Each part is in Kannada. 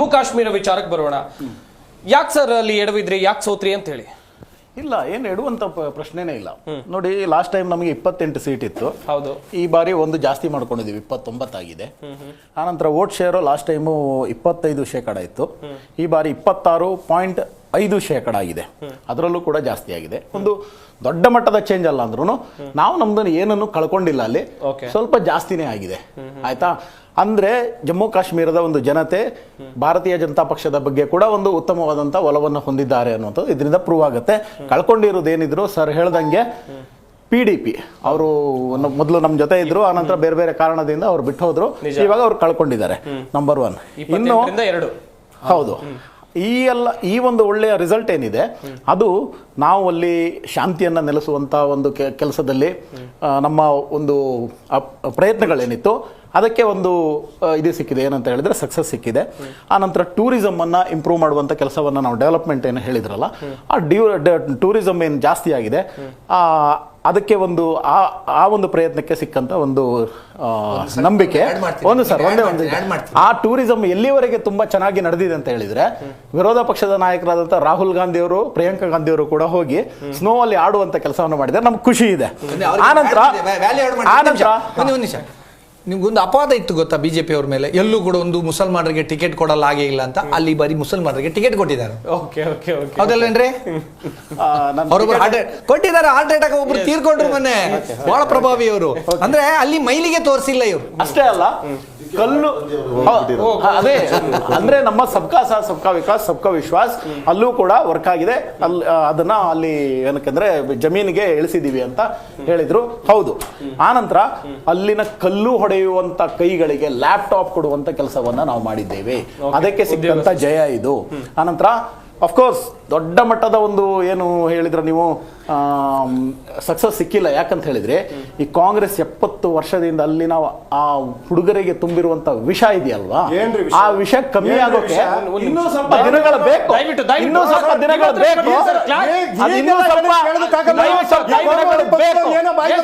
ಜಮ್ಮು ಕಾಶ್ಮೀರ ವಿಚಾರಕ್ಕೆ ಬರೋಣ. ಯಾಕೆ ಸರ್ ಅಲ್ಲಿ ಎಡವಿದ್ರಿ ಯಾಕೆ ಸೋತ್ರಿ ಅಂತ ಹೇಳಿ ಇಲ್ಲ ಏನು ಎಡುವಂತ ಪ್ರಶ್ನೆನೇ ಇಲ್ಲ. ನೋಡಿ ಲಾಸ್ಟ್ ಟೈಮ್ ನಮಗೆ ಇಪ್ಪತ್ತೆಂಟು ಸೀಟ್ ಇತ್ತು. ಹೌದು. ಈ ಬಾರಿ ಒಂದು ಜಾಸ್ತಿ ಮಾಡ್ಕೊಂಡಿದ್ದೀವಿ ಇಪ್ಪತ್ತೊಂಬತ್ತಾಗಿದೆ ಆನಂತರ ವೋಟ್ ಶೇರ್ ಲಾಸ್ಟ್ ಟೈಮು ಇಪ್ಪತ್ತೈದು ಶೇಕಡ ಇತ್ತು. ಈ ಬಾರಿ ಇಪ್ಪತ್ತಾರು ಪಾಯಿಂಟ್ ಐದು ಶೇಕಡ ಆಗಿದೆ. ಅದರಲ್ಲೂ ಕೂಡ ಜಾಸ್ತಿ ಆಗಿದೆ. ಒಂದು ದೊಡ್ಡ ಮಟ್ಟದ ಚೇಂಜ್ ಅಲ್ಲ ಅಂದ್ರೂ ನಾವು ನಮ್ದನ್ನು ಏನನ್ನು ಕಳ್ಕೊಂಡಿಲ್ಲ ಅಲ್ಲಿ. ಸ್ವಲ್ಪ ಜಾಸ್ತಿನೇ ಆಗಿದೆ. ಆಯ್ತಾ? ಅಂದ್ರೆ ಜಮ್ಮು ಕಾಶ್ಮೀರದ ಒಂದು ಜನತೆ ಭಾರತೀಯ ಜನತಾ ಪಕ್ಷದ ಬಗ್ಗೆ ಕೂಡ ಒಂದು ಉತ್ತಮವಾದಂತ ಒಲವನ್ನು ಹೊಂದಿದ್ದಾರೆ ಅನ್ನೋದು ಇದರಿಂದ ಪ್ರೂವ್ ಆಗುತ್ತೆ. ಕಳ್ಕೊಂಡಿರೋದೇನಿದ್ರು ಸರ್ ಹೇಳ್ದಂಗೆ ಪಿ ಡಿ ಪಿ ಅವರು ಮೊದಲು ನಮ್ಮ ಜೊತೆ ಇದ್ರು ಆನಂತರ ಬೇರೆ ಬೇರೆ ಕಾರಣದಿಂದ ಅವ್ರು ಬಿಟ್ಟು ಹೋದ್ರು. ಇವಾಗ ಅವ್ರು ಕಳ್ಕೊಂಡಿದ್ದಾರೆ ನಂಬರ್ ಒನ್ ಇನ್ನು ಎರಡು. ಹೌದು. ಈ ಎಲ್ಲ ಈ ಒಂದು ಒಳ್ಳೆಯ ರಿಸಲ್ಟ್ ಏನಿದೆ ಅದು ನಾವು ಅಲ್ಲಿ ಶಾಂತಿಯನ್ನು ನೆಲೆಸುವಂಥ ಒಂದು ಕೆಲಸದಲ್ಲಿ ನಮ್ಮ ಒಂದು ಪ್ರಯತ್ನಗಳೇನಿತ್ತು ಅದಕ್ಕೆ ಒಂದು ಆ, ಇದು ಸಿಕ್ಕಿದೆ. ಏನಂತ ಹೇಳಿದ್ರೆ ಸಕ್ಸಸ್ ಸಿಕ್ಕಿದೆ. ಆನಂತರ ಟೂರಿಸಮ್ ಅನ್ನ ಇಂಪ್ರೂವ್ ಮಾಡುವಂತ ಕೆಲಸವನ್ನ ನಾವು ಡೆವಲಪ್ಮೆಂಟ್ ಏನು ಹೇಳಿದ್ರಲ್ಲ ಆ ಡ್ಯೂ ಟೂರಿಸಮ್ ಏನು ಜಾಸ್ತಿ ಆಗಿದೆ ಆ ಅದಕ್ಕೆ ಒಂದು ಆ ಆ ಒಂದು ಪ್ರಯತ್ನಕ್ಕೆ ಸಿಕ್ಕಂತ ಒಂದು ನಂಬಿಕೆ. ಒಂದು ಸರ್ ಒಂದೇ ಒಂದು. ಆ ಟೂರಿಸಂ ಎಲ್ಲಿವರೆಗೆ ತುಂಬಾ ಚೆನ್ನಾಗಿ ನಡೆದಿದೆ ಅಂತ ಹೇಳಿದ್ರೆ ವಿರೋಧ ಪಕ್ಷದ ನಾಯಕರಾದಂತ ರಾಹುಲ್ ಗಾಂಧಿ ಅವರು ಪ್ರಿಯಾಂಕಾ ಗಾಂಧಿ ಅವರು ಕೂಡ ಹೋಗಿ ಸ್ನೋ ಅಲ್ಲಿ ಆಡುವಂತ ಕೆಲಸವನ್ನು ಮಾಡಿದ್ದಾರೆ. ನಮ್ಗೆ ಖುಷಿ ಇದೆ. ಆನಂತರ ಆನಂತರ ನಿಮ್ಗೊಂದು ಅಪವಾದ ಇತ್ತು ಗೊತ್ತಾ ಬಿಜೆಪಿ ಅವ್ರ ಮೇಲೆ? ಎಲ್ಲೂ ಕೂಡ ಒಂದು ಮುಸಲ್ಮಾನರಿಗೆ ಟಿಕೆಟ್ ಕೊಡಲ್ಲ ಹಾಗೆ ಇಲ್ಲ ಅಂತ. ಅಲ್ಲಿ ಬರೀ ಮುಸಲ್ಮಾನರಿಗೆ ಟಿಕೆಟ್ ಕೊಟ್ಟಿದ್ದಾರೆ. Okay okay okay. ಹೌದಲ್ಲೇನ್ರಿ ಆ, ಹಾರ್ಟ್ ಕೊಟ್ಟಿದ್ದಾರೆ ಹಾರ್ಟ್ ಅಟ್ಯಾಕ್ ಒಬ್ರು ತೀರ್ಕೊಂಡ್ರು ಮೊನ್ನೆ. ಬಹಳ ಪ್ರಭಾವಿ ಅವರು ಅಂದ್ರೆ ಅಲ್ಲಿ ಮೈಲಿಗೆ ತೋರಿಸಿಲ್ಲ ಇವರು. ಅಷ್ಟೇ ಅಲ್ಲ ಕಲ್ಲು ಅದೇ. ಅಂದ್ರೆ ನಮ್ಮ ಸಬ್ಕಾ ಸಾ ಸಬ್ಕಾ ವಿಕಾಸ್ ಸಬ್ಕಾ ವಿಶ್ವಾಸ್ ಅಲ್ಲೂ ಕೂಡ ವರ್ಕ್ ಆಗಿದೆ. ಅಲ್ಲಿ ಅದನ್ನ ಅಲ್ಲಿ ಏನಕ್ಕಂದ್ರೆ ಜಮೀನಿಗೆ ಇಳಿಸಿದೀವಿ ಅಂತ ಹೇಳಿದ್ರು. ಹೌದು. ಆನಂತರ ಅಲ್ಲಿನ ಕಲ್ಲು ಹೊಡೆಯುವಂತ ಕೈಗಳಿಗೆ ಲ್ಯಾಪ್ಟಾಪ್ ಕೊಡುವಂತ ಕೆಲಸವನ್ನ ನಾವು ಮಾಡಿದ್ದೇವೆ. ಅದಕ್ಕೆ ಸಿಕ್ಕಂತ ಜಯ ಇದು. ಆನಂತರ ಅಫ್ಕೋರ್ಸ್ ದೊಡ್ಡ ಮಟ್ಟದ ಒಂದು ಏನು ಹೇಳಿದ್ರೆ ನೀವು? ಸಕ್ಸಸ್ ಸಿಕ್ಕಿಲ್ಲ. ಯಾಕಂತ ಹೇಳಿದ್ರೆ ಈ ಕಾಂಗ್ರೆಸ್ ಎಪ್ಪತ್ತು ವರ್ಷದಿಂದ ಅಲ್ಲಿನ ಆ ಹುಡುಗರಿಗೆ ತುಂಬಿರುವಂತ ವಿಷ ಇದೆಯಲ್ವಾ? ಆ ವಿಷ ಕಮ್ಮಿ ಆಗೋಕೆ ಇನ್ನೂ ಸ್ವಲ್ಪ ದಿನಗಳ ಬೇಕು. ಇನ್ನೂ ಸ್ವಲ್ಪ ದಿನಗಳ ಬೇಕು.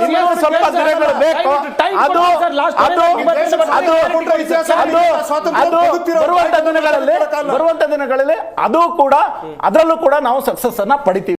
ಇನ್ನೂ ಸ್ವಲ್ಪ ದಿನಗಳು ಬೇಕು. ಅದು ಬರುವಂತ ದಿನಗಳಲ್ಲಿ. ಬರುವಂತ ದಿನಗಳಲ್ಲಿ ಅದು ಕೂಡ ಅದರಲ್ಲೂ ಕೂಡ ನಾವು ಸಕ್ಸಸ್ ಅನ್ನ ಪಡಿತೀವಿ.